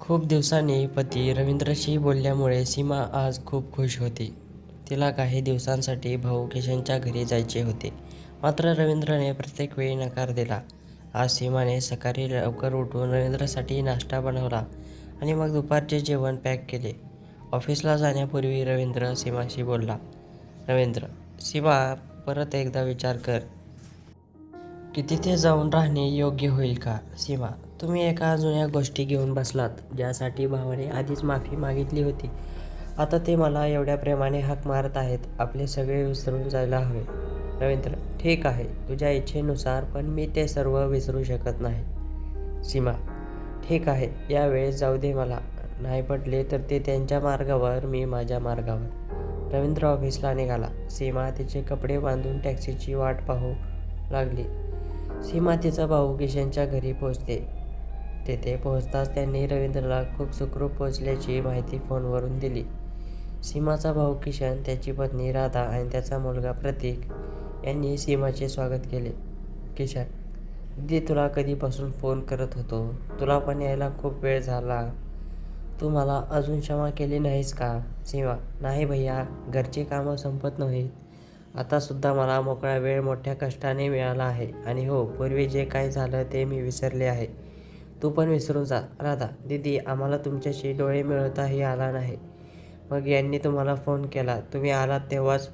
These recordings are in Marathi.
खूप दिवसांनी पती रवींद्रशी बोलल्यामुळे सीमा आज खूप खुश होती. तिला काही दिवसांसाठी भाऊ किशनच्या घरी जायचे होते. मात्र रवींद्रने प्रत्येक वेळी नकार दिला. आज सीमाने सकाळी लवकर उठून रवींद्रसाठी नाश्ता बनवला आणि मग दुपारचे जेवण पॅक केले. ऑफिसला जाण्यापूर्वी रवींद्र सीमाशी बोलला. रवींद्र, सीमा परत एकदा विचार कर. की तिथे जाऊन राहणे योग्य होईल का? सीमा, तुम्ही एका जुन्या गोष्टी घेऊन बसलात, ज्यासाठी भावाने आधीच माफी मागितली होती. आता ते मला एवढ्या प्रेमाने हाक मारत आहेत. आपले सगळे विसरून जायला हवे. रवींद्र, ठीक आहे, तुझ्या इच्छेनुसार, पण मी ते सर्व विसरू शकत नाही. सीमा, ठीक आहे, या वेळेस जाऊ दे मला. नाही पटले तर ते त्यांच्या मार्गावर, मी माझ्या मार्गावर. रवींद्र ऑफिसला निघाला. सीमा तिचे कपडे बांधून टॅक्सीची वाट पाहू लागली. सीमा तिचा भाऊ किशनच्या घरी पोहोचते. तेथे पोहोचताच त्यांनी रवींद्रला खूप सुखरूप पोहोचल्याची माहिती फोनवरून दिली. सीमाचा भाऊ किशन, त्याची पत्नी राधा आणि त्याचा मुलगा प्रतीक यांनी सीमाचे स्वागत केले. किशन, दीदी तुला कधीपासून फोन करत होतो. तुला पण यायला खूप वेळ झाला. तू मला अजून क्षमा केली नाहीस का? सीमा, नाही भैया घरची कामं संपत नाहीत. आतासुद्धा मला मोकळा वेळ मोठ्या कष्टाने मिळाला आहे आणि हो, पूर्वी जे काही झालं ते मी विसरले आहे. तू पण विसरून जा. राधा, दीदी आम्हाला तुमच्याशी डोळे मिळवताही आला नाही. मग यांनी तुम्हाला फोन केला. तुम्ही आलात तेव्हाच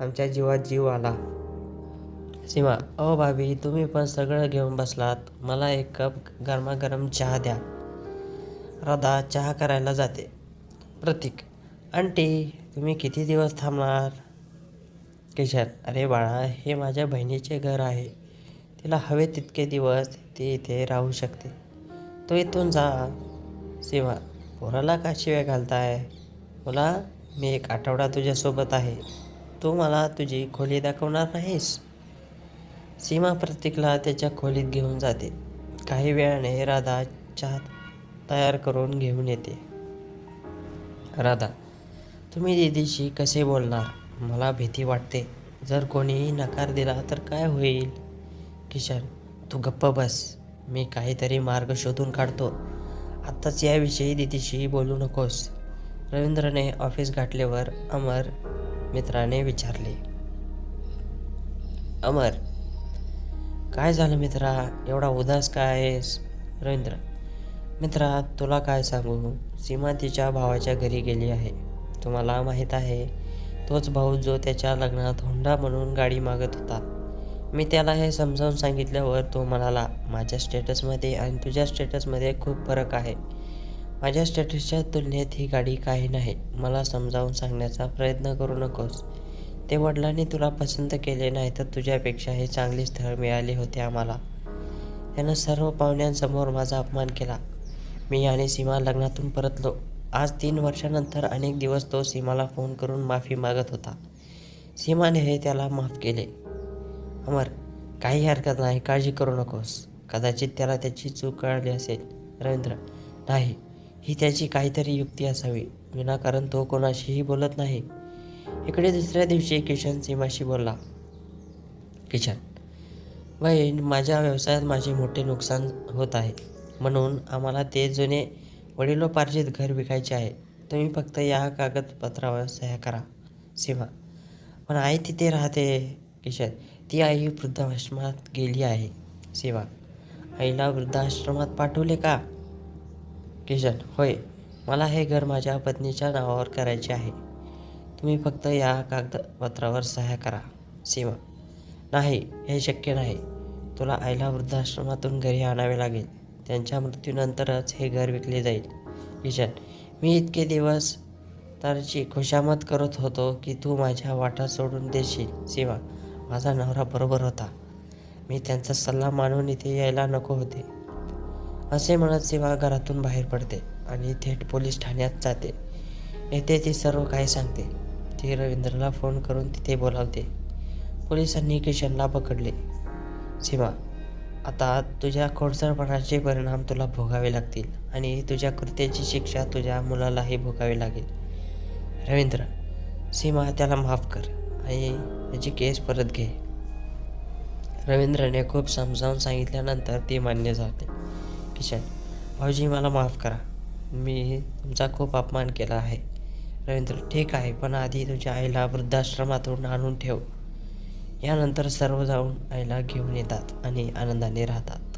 आमच्या जीवात जीव आला. सीमा, अहो भाभी, तुम्ही पण सगळं घेऊन बसलात. मला एक कप गरमागरम चहा द्या. राधा चहा करायला जाते. प्रतीक, आंटी, तुम्ही किती दिवस थांबणार? किशन, अरे बाळा, हे माझ्या बहिणीचे घर आहे. तिला हवे तितके दिवस ती इथे राहू शकते. तू इथून जा. सीमा, पोराला का शिव्या घालताय? बोला मी एक आठवडा तुझ्यासोबत आहे. तू मला तुझी खोली दाखवणार नाहीस? सीमा प्रतीकला त्याच्या खोलीत घेऊन जाते. काही वेळाने राधा चहा तयार करून घेऊन येते. राधा, तुम्ही दीदीशी कसे बोलणार? मला भीती वाटते. जर कोणी नकार दिला तर काय होईल? किशन, तू गप्प बस. मी काहीतरी मार्ग शोधून काढतो. आत्ताच याविषयी दीदीशी बोलू नकोस. रवींद्रने ऑफिस गाठल्यावर अमर मित्राने विचारले. अमर, काय झालं मित्रा? एवढा उदास काय आहेस? रवींद्र, मित्रा, तुला काय सांगू? सीमा तिच्या भावाच्या घरी गेली आहे. तुम्हाला माहीत आहे, तोच भाऊ जो त्याच्या लग्नात हुंडा म्हणून गाडी मागत होता. मी त्याला हे समजावून सांगितल्यावर तो म्हणाला, माझ्या स्टेटसमध्ये आणि तुझ्या स्टेटसमध्ये खूप फरक आहे. माझ्या स्टेटसच्या तुलनेत ही गाडी काही नाही. मला समजावून सांगण्याचा प्रयत्न करू नकोस. ते वडिलांनी तुला पसंत केले नाही तर तुझ्यापेक्षा हे चांगले स्थळ मिळाले होते आम्हाला. त्यानं सर्व पाहुण्यांसमोर माझा अपमान केला. मी आणि सीमा लग्नातून परतलो. आज तीन वर्षानंतर अनेक दिवस तो सीमाला फोन करून माफी मागत होता. सीमाने हे त्याला माफ केले. अमर, काही हरकत नाही. काळजी करू नकोस. कदाचित त्याला त्याची चूक कळली असेल. रवींद्र, नाही, ही त्याची काहीतरी युक्ती असावी. विनाकारण तो कोणाशीही बोलत नाही. इकडे दुसऱ्या दिवशी किशन सीमाशी बोलला. किशन, बहीण, माझ्या व्यवसायात माझे मोठे नुकसान होत आहे. म्हणून आम्हाला ते जुने वडिलोपार्जित घर विकायचे आहे. तुम्ही फक्त या कागदपत्रावर सह्या करा. सीमा, पण आई तिथे राहते. किशन, ती आई वृद्धाश्रमात गेली आहे. सेवा आईला वृद्धाश्रमात पाठवले का? किशन, होय. मला हे घर माझ्या पत्नीच्या नावावर करायचे आहे. तुम्ही फक्त या कागदपत्रावर सह्या करा. सीमा, नाही, हे शक्य नाही. तुला आईला वृद्धाश्रमातून घरी आणावे लागेल. त्यांच्या मृत्यूनंतरच हे घर विकले जाईल. किशन, मी इतके दिवस तरची खुशामत करत होतो की तू माझ्या वाटा सोडून देशील. सीमा, माझा नवरा बरोबर होता. मी त्यांचा सल्ला मानून इथे यायला नको होते. असे म्हणत सीमा घरातून बाहेर पडते आणि थेट पोलीस ठाण्यात जाते. येथे ती सर्व काही सांगते. ती रवींद्रला फोन करून तिथे बोलावते. पोलिसांनी किशनला पकडले. सीमा, आता तुझ्या खोडसरपणाचे परिणाम तुला भोगावे लागतील आणि तुझ्या कृत्याची शिक्षा तुझ्या मुलालाही भोगावी लागेल. रवींद्र, सीमा, त्याला माफ कर आणि त्याची केस परत घे. रवींद्रने खूप समजावून सांगितल्यानंतर ती मान्य झाली. किशन, भाऊजी मला माफ करा. मी तुमचा खूप अपमान केला आहे रवींद्र ठीक आहे पण आधी तुझ्या आईला वृद्धाश्रमातून आणून ठेव यानंतर सर्व जाऊन आईला घेऊन येतात आणि आनंदाने राहतात